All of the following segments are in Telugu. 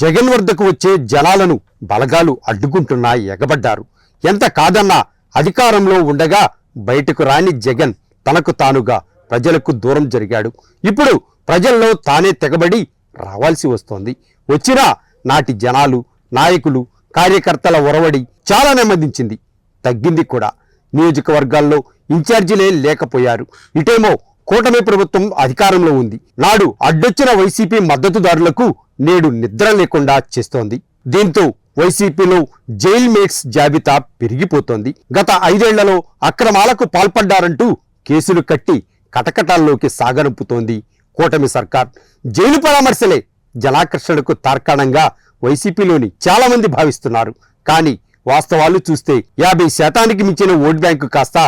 జగన్ వద్దకు వచ్చే జనాలను బలగాలు అడ్డుకుంటున్నా ఎగబడ్డారు. ఎంత కాదన్నా అధికారంలో ఉండగా బయటకు రాని జగన్ తనకు తానుగా ప్రజలకు దూరం జరిగాడు. ఇప్పుడు ప్రజల్లో తానే తెగబడి రావాల్సి వస్తోంది. వచ్చినా నాటి జనాలు నాయకులు కార్యకర్తల ఒరవడి చాలా నెమ్మదించింది. తగ్గింది కూడా. నియోజకవర్గాల్లో ఇన్ఛార్జీలే లేకపోయారు. ఇటేమో కూటమి ప్రభుత్వం అధికారంలో ఉంది. నాడు అడ్డొచ్చిన వైసీపీ మద్దతుదారులకు నేడు నిద్ర లేకుండా చేస్తోంది. దీంతో వైసీపీలో జైల్ మేట్స్ జాబితా పెరిగిపోతోంది. గత ఐదేళ్ళలో అక్రమాలకు పాల్పడ్డారంటూ కేసులు కట్టి కటకటాల్లోకి సాగనంపుతోంది కూటమి సర్కార్. జైలు పరామర్శలే జలాకర్షణకు తార్కాణంగా వైసీపీలోని చాలామంది భావిస్తున్నారు. కానీ వాస్తవాలు చూస్తే యాభై శాతానికి మించిన ఓట్ బ్యాంకు కాస్త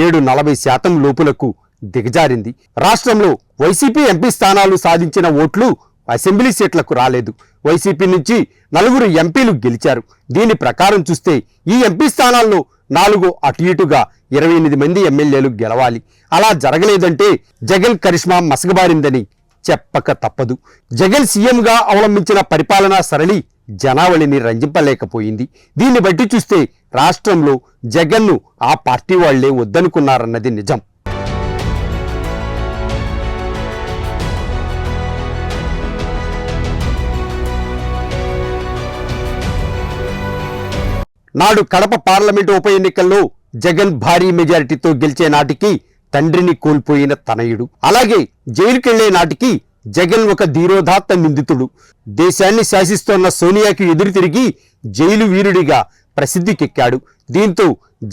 నేడు నలభై శాతం లోపులకు దిగజారింది. రాష్ట్రంలో వైసీపీ ఎంపీ స్థానాలు సాధించిన ఓట్లు అసెంబ్లీ సీట్లకు రాలేదు. వైసీపీ నుంచి నలుగురు ఎంపీలు గెలిచారు. దీని ప్రకారం చూస్తే ఈ ఎంపీ స్థానాల్లో నాలుగు అటు ఇటుగా ఇరవై ఎనిమిది మంది ఎమ్మెల్యేలు గెలవాలి. అలా జరగలేదంటే జగన్ కరిష్మా మసగబారిందని చెప్పక తప్పదు. జగన్ సీఎంగా అవలంబించిన పరిపాలనా సరళి జనావళిని రంజింపలేకపోయింది. దీన్ని బట్టి చూస్తే రాష్ట్రంలో జగన్ను ఆ పార్టీ వాళ్ళే వద్దనుకున్నారన్నది నిజం. నాడు కడప పార్లమెంటు ఉప ఎన్నికల్లో జగన్ భారీ మెజారిటీతో గెలిచే నాటికి తండ్రిని కోల్పోయిన తనయుడు. అలాగే జైలుకెళ్ళే నాటికి జగన్ ఒక ధీరోదాత్త నిందితుడు. దేశాన్ని శాసిస్తోన్న సోనియాకి ఎదురు తిరిగి జైలు వీరుడిగా ప్రసిద్ధికెక్కాడు. దీంతో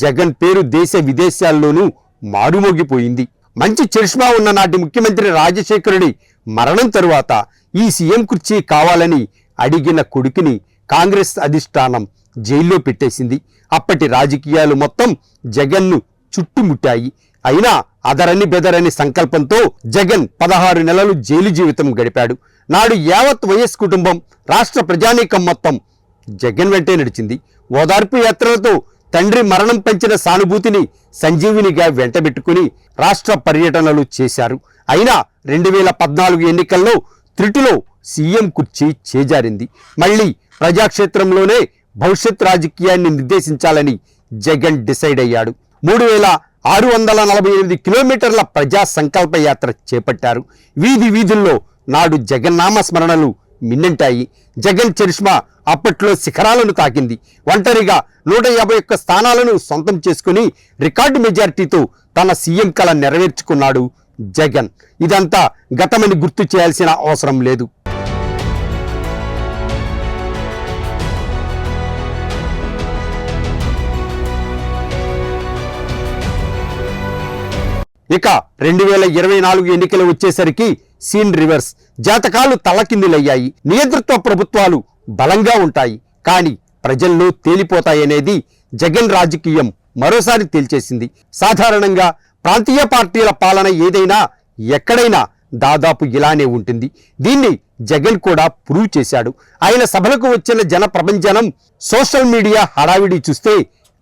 జగన్ పేరు దేశ విదేశాల్లోనూ మారుమోగిపోయింది. మంచి చరిష్మా ఉన్న నాటి ముఖ్యమంత్రి రాజశేఖరుడి మరణం తరువాత ఈ సీఎం కుర్చీ కావాలని అడిగిన కొడుకుని కాంగ్రెస్ అధిష్టానం జైల్లో పెట్టేసింది. అప్పటి రాజకీయాలు మొత్తం జగన్ను చుట్టుముట్టాయి. అయినా అదరని బెదరని సంకల్పంతో జగన్ పదహారు నెలలు జైలు జీవితం గడిపాడు. నాడు యావత్ వైఎస్ కుటుంబం రాష్ట్ర ప్రజానీకం మొత్తం జగన్ వెంటే నడిచింది. ఓదార్పు యాత్రలతో తండ్రి మరణం పెంచిన సానుభూతిని సంజీవినిగా వెంటబెట్టుకుని రాష్ట్ర పర్యటనలు చేశారు. అయినా రెండు వేల పద్నాలుగు ఎన్నికల్లో త్రిటిలో సీఎం కుర్చీ చేజారింది. మళ్ళీ ప్రజాక్షేత్రంలోనే భవిష్యత్ రాజకీయాన్ని నిర్దేశించాలని జగన్ డిసైడ్ అయ్యాడు. మూడు వేల ఆరు వందల నలభై ఎనిమిది కిలోమీటర్ల ప్రజా సంకల్ప యాత్ర చేపట్టారు. వీధి వీధుల్లో నాడు జగన్నామ స్మరణలు మిన్నంటాయి. జగన్ చరిష్మా అప్పట్లో శిఖరాలను తాకింది. ఒంటరిగా నూట యాభై ఒక్క స్థానాలను సొంతం చేసుకుని రికార్డు మెజారిటీతో తన సీఎం కళ నెరవేర్చుకున్నాడు జగన్. ఇదంతా గతమని గుర్తు చేయాల్సిన అవసరం లేదు. ఇక రెండు వేల ఇరవై నాలుగు ఎన్నికలు వచ్చేసరికి సీన్ రివర్స్. జాతకాలు తలకిందులయ్యాయి. నియంతృత్వ ప్రభుత్వాలు బలంగా ఉంటాయి. కానీ ప్రజల్లో తేలిపోతాయనేది జగన్ రాజకీయం మరోసారి తేల్చేసింది. సాధారణంగా ప్రాంతీయ పార్టీల పాలన ఏదైనా ఎక్కడైనా దాదాపు ఇలానే ఉంటుంది. దీన్ని జగన్ కూడా ప్రూవ్ చేశాడు. ఆయన సభలకు వచ్చిన జన ప్రభంజనం సోషల్ మీడియా హడావిడి చూస్తే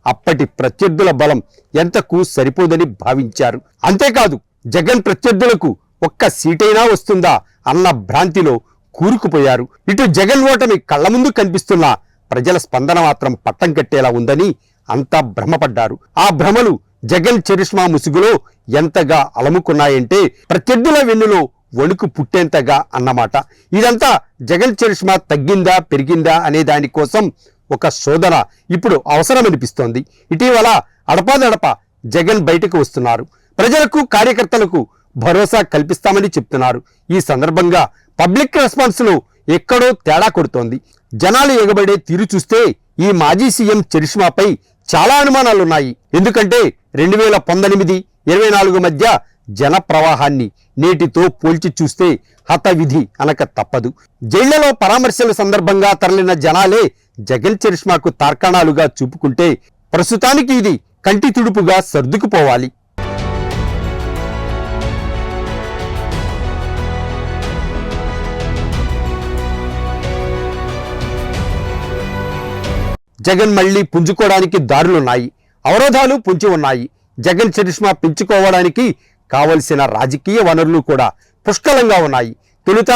అప్పటి ప్రత్యర్థుల బలం ఎంతకు సరిపోదని భావించారు. అంతేకాదు జగన్ ప్రత్యర్థులకు ఒక్క సీటైనా వస్తుందా అన్న భ్రాంతిలో కూరుకుపోయారు. ఇటు జగన్ ఓటమి కళ్ళ ముందు కనిపిస్తున్న ప్రజల స్పందన మాత్రం పట్టం కట్టేలా ఉందని అంతా భ్రమపడ్డారు. ఆ భ్రమలు జగన్ చరిష్మా ముసుగులో ఎంతగా అలముకున్నాయంటే ప్రత్యర్థుల వెన్నులో వణుకు పుట్టేంతగా అన్నమాట. ఇదంతా జగన్ చరిష్మా తగ్గిందా పెరిగిందా అనే దానికోసం ఒక శోధన ఇప్పుడు అవసరమనిపిస్తోంది. ఇటీవల అడపాదడప జగన్ బయటకు వస్తున్నారు. ప్రజలకు కార్యకర్తలకు భరోసా కల్పిస్తామని చెప్తున్నారు. ఈ సందర్భంగా పబ్లిక్ రెస్పాన్స్లో ఎక్కడో తేడా కొడుతోంది. జనాలు ఎగబడే తీరు చూస్తే ఈ మాజీ సీఎం చరిష్మాపై చాలా అనుమానాలున్నాయి. ఎందుకంటే రెండు వేల పంతొమ్మిది ఇరవై నాలుగు మధ్య జన ప్రవాహాన్ని నేటితో పోల్చి చూస్తే హతవిధి అనక తప్పదు. జైళ్ళలో పరామర్శల సందర్భంగా తరలిన జనాలే జగన్ చరిష్మాకు తార్కాణాలుగా చూపుకుంటే ప్రస్తుతానికి ఇది కంటి తుడుపుగా సర్దుకుపోవాలి. జగన్ మళ్ళీ పుంజుకోవడానికి దారులున్నాయి. అవరోధాలు పుంచి ఉన్నాయి. జగన్ చరిష్మా పెంచుకోవడానికి కావలసిన రాజకీయ వనరులు కూడా పుష్కలంగా ఉన్నాయి. తొలుత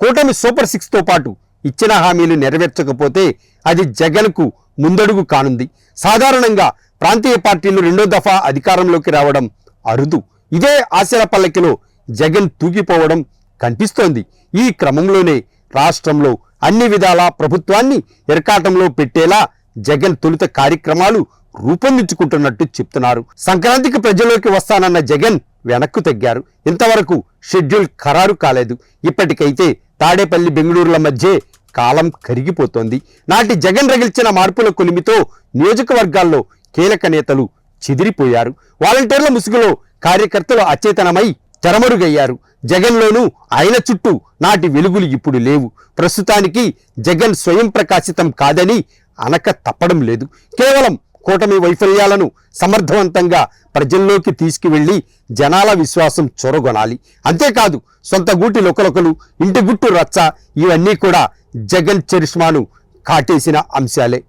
కూటమి సూపర్ సిక్స్తో పాటు ఇచ్చిన హామీలు నెరవేర్చకపోతే అది జగన్కు ముందడుగు కానుంది. సాధారణంగా ప్రాంతీయ పార్టీలు రెండో దఫా అధికారంలోకి రావడం అరుదు. ఇదే ఆశల పల్లకిలో జగన్ తూగిపోవడం కనిపిస్తోంది. ఈ క్రమంలోనే రాష్ట్రంలో అన్ని విధాలా ప్రభుత్వాన్ని ఎరకాటంలో పెట్టేలా జగన్ తొలుత కార్యక్రమాలు రూపొందించుకుంటున్నట్టు చెప్తున్నారు. సంక్రాంతికి ప్రజల్లోకి వస్తానన్న జగన్ వెనక్కు తగ్గారు. ఇంతవరకు షెడ్యూల్ ఖరారు కాలేదు. ఇప్పటికైతే తాడేపల్లి బెంగళూరుల మధ్య కాలం కరిగిపోతోంది. నాటి జగన్ రగిల్చిన మార్పుల కొలిమితో నియోజకవర్గాల్లో కీలక నేతలు చెదిరిపోయారు. వాలంటీర్ల ముసుగులో కార్యకర్తలు అచేతనమై తెరమరుగయ్యారు జగన్లోనూ ఆయన చుట్టూ నాటి వెలుగులు ఇప్పుడు లేవు. ప్రస్తుతానికి జగన్ స్వయం ప్రకాశితం కాదని అనక తప్పడం లేదు. కేవలం కూటమి వైఫల్యాలను సమర్థవంతంగా ప్రజల్లోకి తీసుకువెళ్ళి జనాల విశ్వాసం చొరగొనాలి. అంతేకాదు సొంత గూటి లొకలొకలు ఇంటి గుట్టు రచ్చ ఇవన్నీ కూడా జగన్ చరిష్మాను కాటేసిన అంశాలే.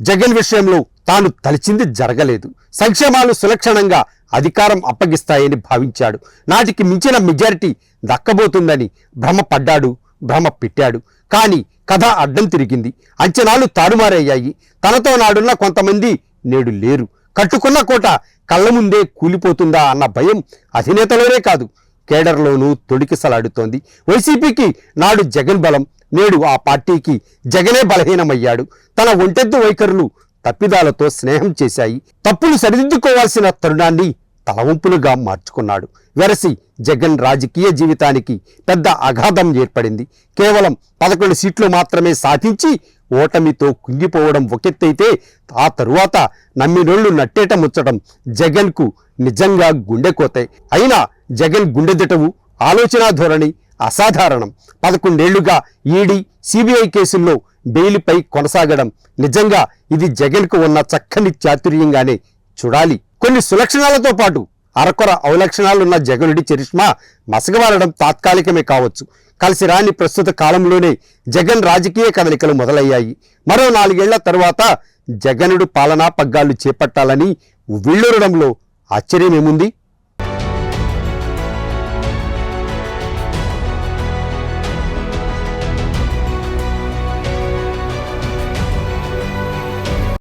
జగన్ విషయంలో తాను తలిచింది జరగలేదు. సంక్షేమాలు సులక్షణంగా అధికారం అప్పగిస్తాయని భావించాడు. నాటికి మించిన మెజారిటీ దక్కబోతుందని భ్రమపడ్డాడు భ్రమ పెట్టాడు కానీ కథ అడ్డం తిరిగింది. అంచనాలు తారుమారయ్యాయి. తనతో నాడున్న కొంతమంది నేడు లేరు. కట్టుకున్న కోట కళ్ళ ముందే కూలిపోతుందా అన్న భయం అధినేతలోనే కాదు కేడర్లోనూ తొడికిసలాడుతోంది. వైసీపీకి నాడు జగన్ బలం నేడు ఆ పార్టీకి జగనే బలహీనమయ్యాడు. తన ఒంటెద్దు వైఖరులు తప్పిదాలతో స్నేహం చేశాయి. తప్పులు సరిదిద్దుకోవాల్సిన తరుణాన్ని తలవంపులుగా మార్చుకున్నాడు. వెరసి జగన్ రాజకీయ జీవితానికి పెద్ద అగాధం ఏర్పడింది. కేవలం పదకొండు సీట్లు మాత్రమే సాధించి ఓటమితో కుంగిపోవడం ఒకెత్తైతే ఆ తరువాత నమ్మినోళ్ళు నట్టేట ముచ్చటం జగన్కు నిజంగా గుండెకోతే అయినా జగన్ గుండెదిటవు ఆలోచనా ధోరణి అసాధారణం. పదకొండేళ్ళుగా ఈడీ సిబిఐ కేసుల్లో బెయిల్పై కొనసాగడం నిజంగా ఇది జగన్కు ఉన్న చక్కని చాతుర్యంగానే చూడాలి. కొన్ని సులక్షణాలతో పాటు అరకొర అవలక్షణాలున్న జగనుడి చరిష్మా మసగవారడం తాత్కాలికమే కావచ్చు. కలిసి రాని ప్రస్తుత కాలంలోనే జగన్ రాజకీయ కదలికలు మొదలయ్యాయి. మరో నాలుగేళ్ళ తరువాత జగనుడు పాలనా పగ్గాలు చేపట్టాలని వీళ్ళూరడంలో ఆశ్చర్యమేముంది?